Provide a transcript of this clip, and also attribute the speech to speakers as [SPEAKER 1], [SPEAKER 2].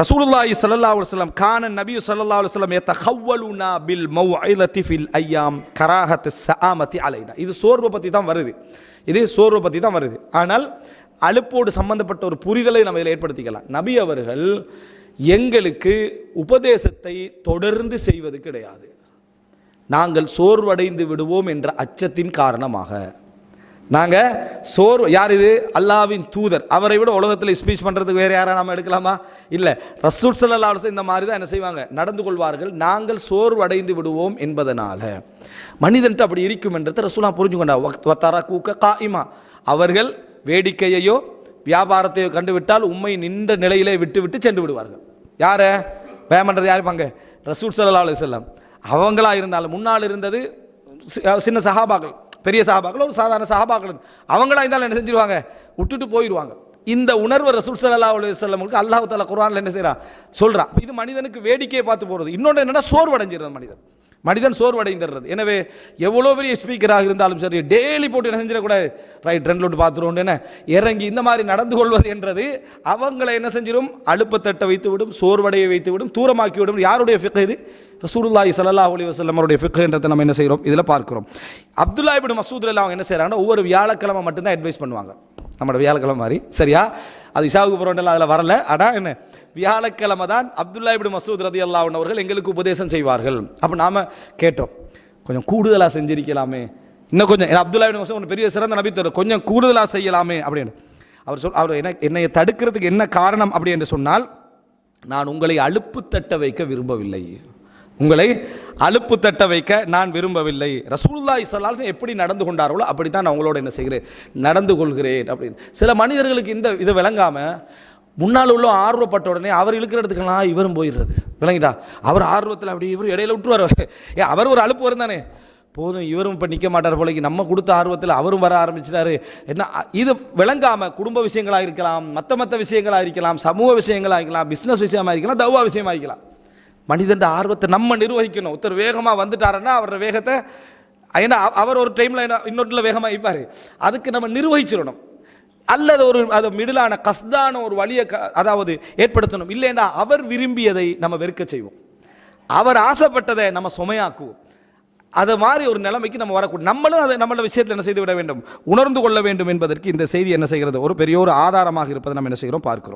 [SPEAKER 1] ரசூலுல்லாஹி ஸல்லல்லாஹு அலைஹி வஸல்லம் கான நபி ஸல்லல்லாஹு அலைஹி வஸல்லம் யதஹவ்வலுனா பில் மௌஇலதி ஃபில் அய்யாம் கராஹத் ஸஆமதி அலைனா. இது சோர்வை பற்றி தான் வருது. இது சோர்வை பற்றி தான் வருது. ஆனால் அலுப்போடு சம்பந்தப்பட்ட ஒரு புரிதலை நம்ம இதில் ஏற்படுத்திக்கலாம். நபி அவர்கள் எங்களுக்கு உபதேசத்தை தொடர்ந்து செய்வது கிடையாது. நாங்கள் சோர்வடைந்து விடுவோம் என்ற அச்சத்தின் காரணமாக. நாங்கள் சோர்வு யார் இது? அல்லாவின் தூதர். அவரை விட உலகத்தில் ஸ்பீச் பண்ணுறதுக்கு வேறு யாரா நம்ம எடுக்கலாமா? இல்லை. ரசூல் சல்லா இந்த மாதிரி தான் என்ன செய்வாங்க? நடந்து கொள்வார்கள். நாங்கள் சோர்வடைந்து விடுவோம் என்பதனால். மனிதன்ட்டு அப்படி இருக்கும் என்றதை ரசூலா புரிஞ்சு கொண்டா கூக்க காயிமா. அவர்கள் வேடிக்கையையோ வியாபாரத்தையோ கண்டுவிட்டால் உண்மை நின்ற நிலையிலே விட்டு விட்டு சென்று விடுவார்கள். யாரை? வேமன்றது யார் பாங்க? ரசூல் சல்லா அலுவலம் அவங்களா இருந்தாலும் முன்னால் இருந்தது சின்ன சஹாபாக்கள். பெரிய சஹாபாக்கள் ஒரு சாதாரண சஹாபாக்கள் அவங்களா இருந்தாலும் என்ன செஞ்சிருவாங்க? விட்டுட்டு போயிடுவாங்க இந்த உணர்வு ரசூல் சல்லா அலைஹி வஸல்லமுக்கு அல்லாஹ் தஆலா என்ன செய்கிறான் சொல்கிறான் இது மனிதனுக்கு வேடிக்கையை பார்த்து போகிறது இன்னொன்று என்னன்னா சோர்வடைஞ்சிடுறது மனிதன். மனிதன் சோர்வடைந்துடுறது. எனவே எவ்வளோ பெரிய ஸ்பீக்கராக இருந்தாலும் சரி டெய்லி போட்டு என்ன செஞ்சிடக்கூடாது? ரைட் ரெண்டு லோட்டு பார்த்துருவோம் என்ன? இறங்கி இந்த மாதிரி நடந்து கொள்வது என்றது அவங்களை என்ன செஞ்சிடும்? அழுப்பத்தட்டை வைத்து விடும் சோர்வடைய வைத்து விடும் தூரமாக்கி விடும் யாருடைய ஃபிக் இது? ரசூலுல்லாஹி சல்லா அலி வஸல்லம் அவருடைய ஃபிக்ன்றதை நம்ம என்ன செய்கிறோம்? இதில் பார்க்குறோம். அப்துல்லா இப்னு மசூதில் அவங்க என்ன செய்கிறாங்கன்னா ஒவ்வொரு வியாழக்கிழமை மட்டும்தான் அட்வைஸ் பண்ணுவாங்க. நம்மளோட வியாழக்கிழமை மாதிரி. சரியா? அது இஷாவுக்கு புறண்டெல்லாம் அதில் வரல. ஆனால் என்ன? வியாழக்கிழமை தான் அப்துல்லா இப்படி மசூத் ரதி அல்லாஹ் அவர்கள் எங்களுக்கு உபதேசம் செய்வார்கள். அப்போ நாம் கேட்டோம். கொஞ்சம் கூடுதலாக செஞ்சிருக்கலாமே. இன்னும் கொஞ்சம் அப்துல்லா இப்னு மசூத் பெரிய சிறந்த நபித்தர் கொஞ்சம் கூடுதலாக செய்யலாமே அப்படின்னு. அவர் சொல் அவர் என்ன என்னை தடுக்கிறதுக்கு என்ன காரணம் அப்படி என்று சொன்னால் நான் உங்களை அலுப்பு தட்ட வைக்க விரும்பவில்லை. உங்களை அலுப்பு தட்ட வைக்க நான் விரும்பவில்லை. ரசூல்லா ஸல்லல்லாஹு எப்படி நடந்து கொண்டார்களோ அப்படி தான் நான் உங்களோட என்ன செய்கிறேன் நடந்து கொள்கிறேன் அப்படின்னு. சில மனிதர்களுக்கு இந்த இதை விளங்காமல் முன்னால் உள்ள ஆர்வப்பட்ட உடனே அவர் இழுக்கிற இடத்துக்கெல்லாம் இவரும் போயிடுறது. விளங்கிட்டா? அவர் ஆர்வத்தில் அப்படி இவர் இடையில விட்டுருவார் ஏ அவர் ஒரு அலுப்பு வரும் தானே? போதும் இவரும் இப்போ நிற்க மாட்டார் போலக்கு. நம்ம கொடுத்த ஆர்வத்தில் அவரும் வர ஆரம்பிச்சிட்டாரு. என்ன இது விளங்காமல் குடும்ப விஷயங்களாக இருக்கலாம் மற்ற மற்ற விஷயங்களாக இருக்கலாம் சமூக விஷயங்களாக இருக்கலாம் பிஸ்னஸ் விஷயமா இருக்கலாம் தௌவா விஷயமா இருக்கலாம். மனிதன் ஆர்வத்தை நம்ம நிர்வகிக்கணும். ஒருத்தர் வேகமாக வந்துட்டாருன்னா அவரோட வேகத்தை ஏன்னா அவ- அவர் ஒரு டைமில் இன்னொருத்தில் வேகமாக இருப்பார். அதுக்கு நம்ம நிர்வகிச்சிடணும். அல்லது ஒரு அது மிடிலான கஸ்தான ஒரு வழியை க- அதாவது ஏற்படுத்தணும். இல்லைன்னா அவர் விரும்பியதை நம்ம வெறுக்க செய்வோம். அவர் ஆசைப்பட்டதை நம்ம சுமையாக்குவோம். அது மாதிரி ஒரு நிலைமைக்கு நம்ம வரக்கூடும் நம்மளும் அதை நம்மளோட விஷயத்தில் என்ன செய்து விட வேண்டும்? உணர்ந்து கொள்ள வேண்டும் என்பதற்கு இந்த செய்தி என்ன செய்கிறது? ஒரு பெரிய ஒரு ஆதாரமாக இருப்பதை நம்ம என்ன செய்கிறோம்? பார்க்கிறோம்.